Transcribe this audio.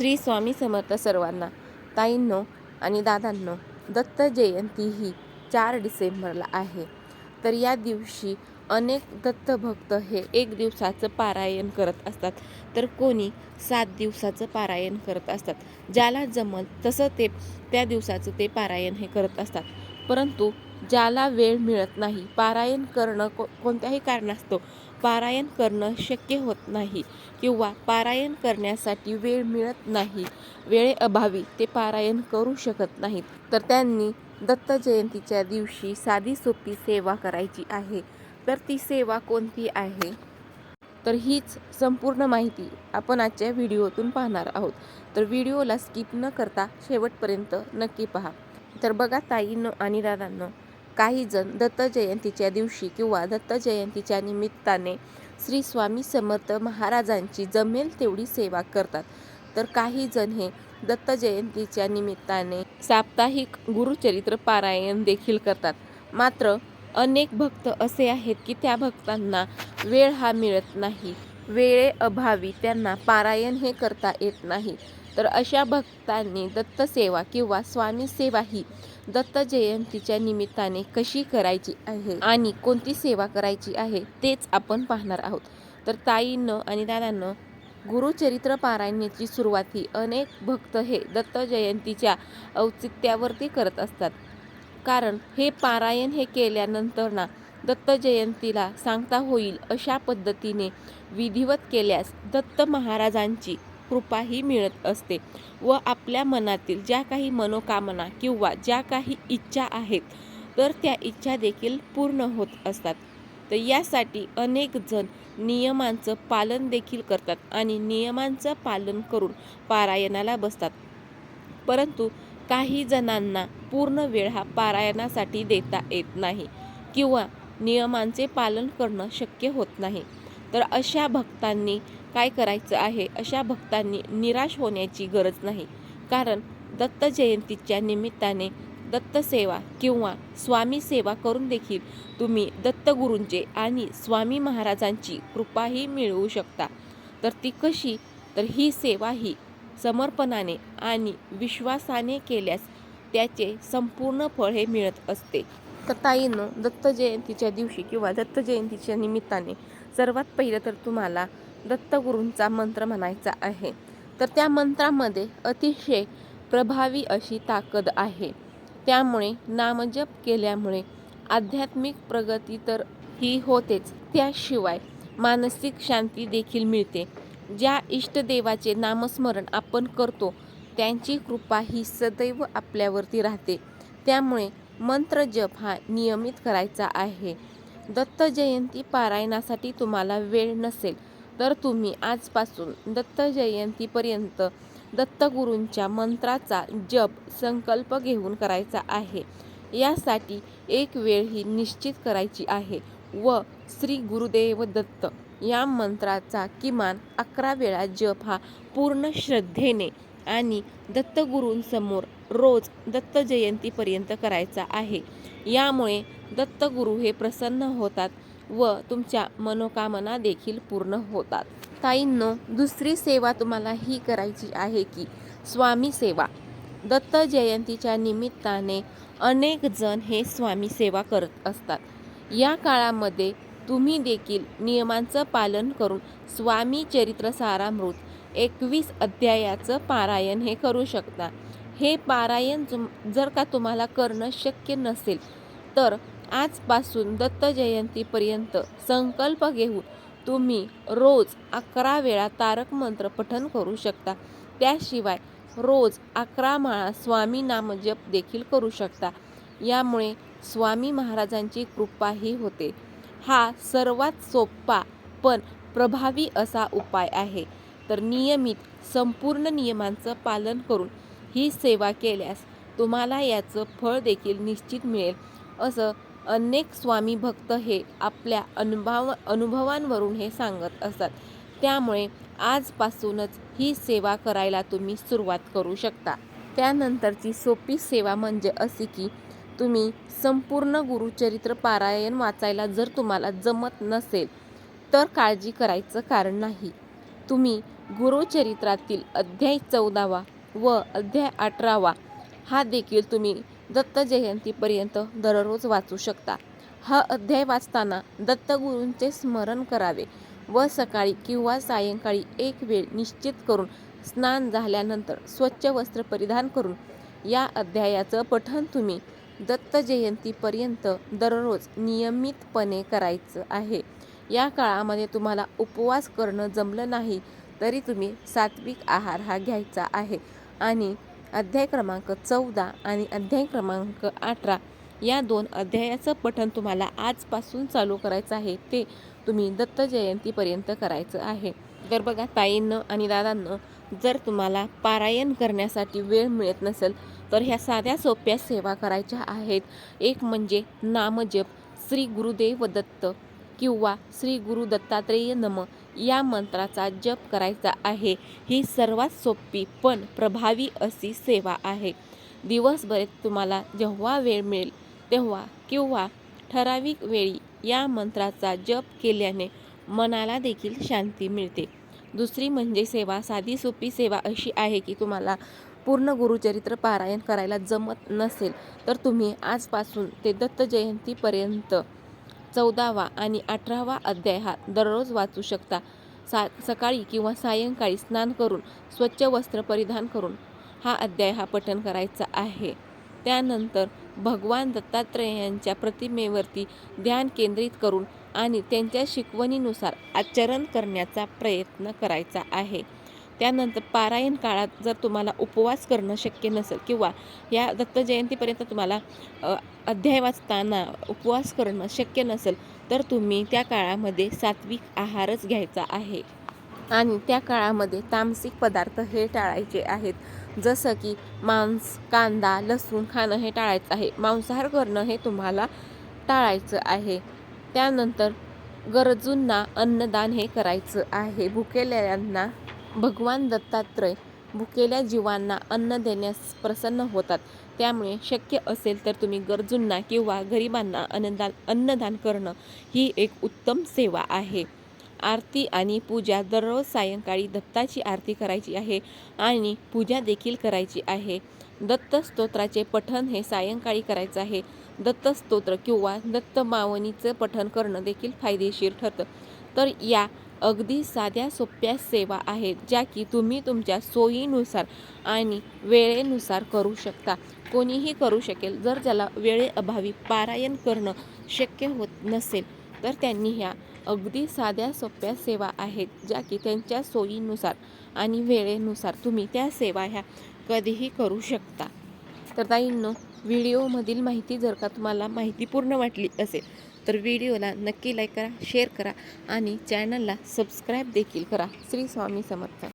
श्री स्वामी समर्थ सर्वांना ताईंनो आणि दादांनो दत्त जयंती ही चार डिसेंबरला आहे. तर या दिवशी अनेक दत्तभक्त हे एक दिवसाचं पारायण करत असतात. तर कोणी सात दिवसाचं पारायण करत असतात. ज्याला जमल तसं ते त्या दिवसाचं ते पारायण हे करत असतात. परंतु ज्याला वेळ मिळत नाही पारायण करणं को कोणत्याही कारणास्तव पारायण करणं शक्य होत नाही किंवा पारायण करण्यासाठी वेळ मिळत नाही. वेळेअभावी ते पारायण करू शकत नाहीत. तर त्यांनी दत्त जयंतीच्या दिवशी साधी सोपी सेवा करायची आहे. तर ती सेवा कोणती आहे? तर हीच संपूर्ण माहिती आपण आजच्या व्हिडिओतून पाहणार आहोत. तर व्हिडिओला स्किप न करता शेवटपर्यंत नक्की पहा. तर बघा ताईंनो आणि दादांनो काही जण दत्त जयंतीच्या दिवशी किंवा दत्त जयंतीच्या निमित्ताने श्री स्वामी समर्थ महाराजांची जमेल तेवढी सेवा करतात. तर काही जण हे दत्त जयंतीच्या निमित्ताने साप्ताहिक गुरुचरित्र पारायण देखील करतात. मात्र अनेक भक्त असे आहेत की त्या भक्तांना वेळ हा मिळत नाही. वेळेअभावी त्यांना पारायण हे करता येत नाही. तर अशा भक्तांनी दत्त सेवा किंवा स्वामी सेवा ही दत्त जयंतीच्या निमित्ताने कशी करायची आहे आणि कोणती सेवा करायची आहे तेच आपण पाहणार आहोत. तर ताईंनं आणि दादांनं गुरुचरित्र पारायणाची सुरुवात ही अनेक भक्त हे दत्त जयंतीच्या औचित्यावरती करत असतात. कारण हे पारायण हे केल्यानंतर ना दत्त जयंतीला सांगता होईल अशा पद्धतीने विधिवत केल्यास दत्त महाराजांची कृपाही मिळत असते व आपल्या मनातील ज्या काही मनोकामना किंवा ज्या काही इच्छा आहेत तर त्या इच्छा देखील पूर्ण होत असतात. तर यासाठी अनेक जण नियमांचं पालन देखील करतात आणि नियमांचं पालन करून पारायणाला बसतात. परंतु काही जणांना पूर्ण वेळ हा पारायणासाठी देता येत नाही किंवा नियमांचे पालन करणं शक्य होत नाही. तर अशा भक्तांनी काय करायचं आहे अशा भक्तांनी निराश होण्याची गरज नाही. कारण दत्त जयंतीच्या निमित्ताने दत्तसेवा किंवा स्वामी सेवा करून देखील तुम्ही दत्तगुरूंचे आणि स्वामी महाराजांची कृपाही मिळवू शकता. तर ती कशी? तर ही सेवा ही समर्पणाने आणि विश्वासाने केल्यास त्याचे संपूर्ण फळ हे मिळत असते. तर ताईनं दत्त जयंतीच्या दिवशी किंवा दत्त जयंतीच्या निमित्ताने सर्वात पहिलं तर तुम्हाला दत्तगुरूंचा मंत्र म्हणायचा आहे. तर त्या मंत्रामध्ये अतिशय प्रभावी अशी ताकद आहे. त्यामुळे नामजप केल्यामुळे आध्यात्मिक प्रगती तर ही होतेच. त्याशिवाय मानसिक शांती देखील मिळते. ज्या इष्टदेवाचे नामस्मरण आपण करतो त्यांची कृपा ही सदैव आपल्यावरती राहते. त्यामुळे मंत्र जप हा नियमित करायचा आहे. दत्त जयंती पारायणासाठी तुम्हाला वेळ नसेल तर तुम्ही आजपासून दत्त जयंतीपर्यंत दत्तगुरूंच्या मंत्राचा जप संकल्प घेऊन करायचा आहे. यासाठी एक वेळ ही निश्चित करायची आहे. व श्री गुरुदेव दत्त या मंत्राचा किमान अकरा वेळा जप हा पूर्ण श्रद्धेने आणि दत्तगुरूंसमोर रोज दत्त जयंतीपर्यंत करायचा आहे. यामुळे दत्तगुरू हे प्रसन्न होतात व तुमच्या मनोकामना देखील पूर्ण होतात. ताईंनो दुसरी सेवा तुम्हाला ही करायची आहे की स्वामी सेवा. दत्त जयंतीच्या निमित्ताने अनेक जण हे स्वामी सेवा करत असतात. या काळामध्ये तुम्ही देखील नियमांचं पालन करून स्वामी चरित्र सारामृत एकवीस अध्यायाचं पारायण हे करू शकता. हे पारायण जर का तुम्हाला करणं शक्य नसेल तर आजपासून दत्त जयंतीपर्यंत संकल्प घेऊन तुम्ही रोज अकरा वेळा तारक मंत्र पठन करू शकता. त्याशिवाय रोज अकरा माळा स्वामी नामजप देखील करू शकता. यामुळे स्वामी महाराजांची कृपाही होते. हा सर्वात सोपा पण प्रभावी असा उपाय आहे. तर नियमित संपूर्ण नियमांचं पालन करून ही सेवा केल्यास तुम्हाला याचं फळ देखील निश्चित मिळेल असं अनेक स्वामी भक्त हे आपल्या अनुभव अनुभवांवरून हे सांगत असतात त्यामुळे आजपासूनच ही सेवा करायला तुम्ही सुरुवात करू शकता. त्यानंतरची सोपी सेवा म्हणजे अशी की तुम्ही संपूर्ण गुरुचरित्र पारायण वाचायला जर तुम्हाला जमत नसेल तर काळजी करायचं कारण नाही. तुम्ही गुरुचरित्रातील अध्याय चौदावा व अध्याय अठरावा हा देखील तुम्ही दत्त जयंतीपर्यंत दररोज वाचू शकता. हा अध्याय वाचताना दत्तगुरूंचे स्मरण करावे व सकाळी किंवा सायंकाळी एक वेळ निश्चित करून स्नान झाल्यानंतर स्वच्छ वस्त्र परिधान करून या अध्यायाचं पठण तुम्ही दत्त जयंतीपर्यंत दररोज नियमितपणे करायचं आहे. या काळामध्ये तुम्हाला उपवास करणं जमलं नाही तरी तुम्ही सात्विक आहार हा घ्यायचा आहे आणि अध्याय क्रमांक चौदा आणि अध्याय क्रमांक अठरा या दोन अध्यायाचं पठण तुम्हाला आजपासून चालू करायचं आहे ते तुम्ही दत्त जयंतीपर्यंत करायचं आहे. तर बघा ताईंनं आणि दादांनं जर तुम्हाला पारायण करण्यासाठी वेळ मिळत नसेल तर ह्या साध्या सोप्या सेवा करायच्या आहेत. एक म्हणजे नामजप श्री गुरुदेव दत्त किंवा श्री गुरु दत्तात्रेय नम या मंत्राचा जप करायचा आहे. ही सर्वात सोपी पण प्रभावी अशी सेवा आहे. दिवसभर तुम्हाला जेव्हा वेळ मिळेल तेव्हा किंवा ठराविक वेळी या मंत्राचा जप केल्याने मनाला देखील शांती मिळते. दुसरी म्हणजे सेवा साधी सोपी सेवा अशी आहे की तुम्हाला पूर्ण गुरुचरित्र पारायण करायला जमत नसेल तर तुम्ही आजपासून ते दत्त जयंतीपर्यंत चौदावा आणि अठरावा अध्याय हा दररोज वाचू शकता. सा सकाळी किंवा सायंकाळी स्नान करून स्वच्छ वस्त्र परिधान करून हा अध्याय हा पठण करायचा आहे. त्यानंतर भगवान दत्तात्रेयांच्या प्रतिमेवरती ध्यान केंद्रित करून आणि त्यांच्या शिकवणीनुसार आचरण करण्याचा प्रयत्न करायचा आहे. त्यानंतर पारायण काळात जर तुम्हाला उपवास करणं शक्य नसेल किंवा या दत्त जयंतीपर्यंत तुम्हाला अध्याय वाचताना उपवास करणं शक्य नसेल तर तुम्ही त्या काळामध्ये सात्विक आहारच घ्यायचा आहे. आणि त्या काळामध्ये तामसिक पदार्थ हे टाळायचे आहेत. जसं की मांस कांदा लसूण खाणं हे टाळायचं आहे. मांसाहार करणं हे तुम्हाला टाळायचं आहे. त्यानंतर गरजूंना अन्नदान हे करायचं आहे. भुकेलेल्यांना भगवान दत्तात्रय भुकेल्या जीवांना अन्न देण्यास प्रसन्न होतात. त्यामुळे शक्य असेल तर तुम्ही गरजूंना किंवा गरिबांना अन्नदान अन्नदान करणं ही एक उत्तम सेवा आहे. आरती आणि पूजा दररोज सायंकाळी दत्ताची आरती करायची आहे आणि पूजा देखील करायची आहे. दत्त स्तोत्राचे पठण हे सायंकाळी करायचं आहे. दत्त स्तोत्र किंवा दत्त मावनीचं पठण करणं देखील फायदेशीर ठरतं. तर या अगदी साध्या सोप्या सेवा आहेत ज्या की तुम्ही तुमच्या सोयीनुसार आणि वेळेनुसार करू शकता. कोणीही करू शकेल. जर ज्याला वेळेअभावी पारायण करणं शक्य होत नसेल तर त्यांनी ह्या अगदी साध्या सोप्या सेवा आहेत ज्या की त्यांच्या सोयीनुसार आणि वेळेनुसार तुम्ही त्या सेवा ह्या कधीही करू शकता. तर ताईंनो व्हिडिओमधील माहिती जर का तुम्हाला माहितीपूर्ण वाटली असेल तर व्हिडिओला नक्की लाईक करा शेअर करा आणि चॅनलला सबस्क्राईब देखील करा. श्री स्वामी समर्थ.